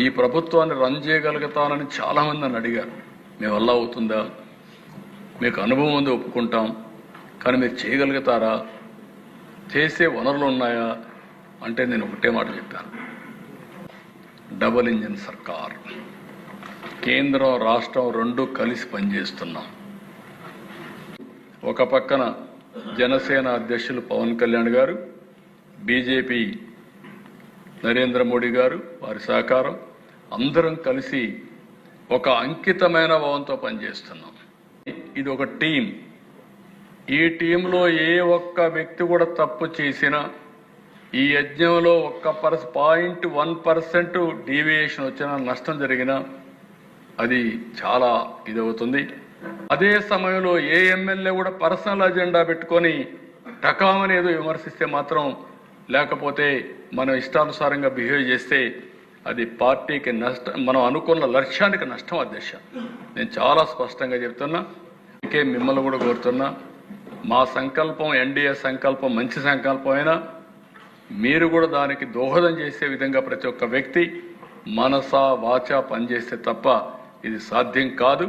ఈ ప్రభుత్వాన్ని రన్ చేయగలుగుతానని చాలామంది నన్ను అడిగారు. మీ వల్ల అవుతుందా? మీకు అనుభవం ఉంది ఒప్పుకుంటాం. కానీ మీరు చేయగలుగుతారా? చేసే వనరులు ఉన్నాయా? అంటే నేను ఒకటే మాట చెప్పాను డబుల్ ఇంజిన్ సర్కార్. కేంద్రం రాష్ట్రం రెండు కలిసి పనిచేస్తున్నాం. ఒక పక్కన జనసేన అధ్యక్షులు పవన్ కళ్యాణ్ గారు బీజేపీ నరేంద్ర మోడీ గారు వారి సహకారం అందరం కలిసి ఒక అంకితమైన భావంతో పనిచేస్తున్నాం. ఇది ఒక టీం. ఈ టీంలో ఏ ఒక్క వ్యక్తి కూడా తప్పు చేసినా ఈ యజ్ఞంలో ఒక్క పర్స్ పాయింట్ వన్ పర్సెంట్ డీవియేషన్ వచ్చినా నష్టం జరిగినా అది చాలా ఇదవుతుంది. అదే సమయంలో ఏ ఎమ్మెల్యే కూడా పర్సనల్ అజెండా పెట్టుకొని టకామనేదో విమర్శిస్తే మాత్రం లేకపోతే మనం ఇష్టానుసారంగా బిహేవ్ చేస్తే అది పార్టీకి నష్టం మనం అనుకున్న లక్ష్యానికి నష్టం అధ్యక్ష నేను చాలా స్పష్టంగా చెప్తున్నా అందుకే మిమ్మల్ని కూడా కోరుతున్నా మా సంకల్పం ఎన్డీఏ సంకల్పం మంచి సంకల్పం అయినా మీరు కూడా దానికి దోహదం చేసే విధంగా ప్రతి ఒక్క వ్యక్తి మనసా వాచ పనిచేస్తే తప్ప ఇది సాధ్యం కాదు.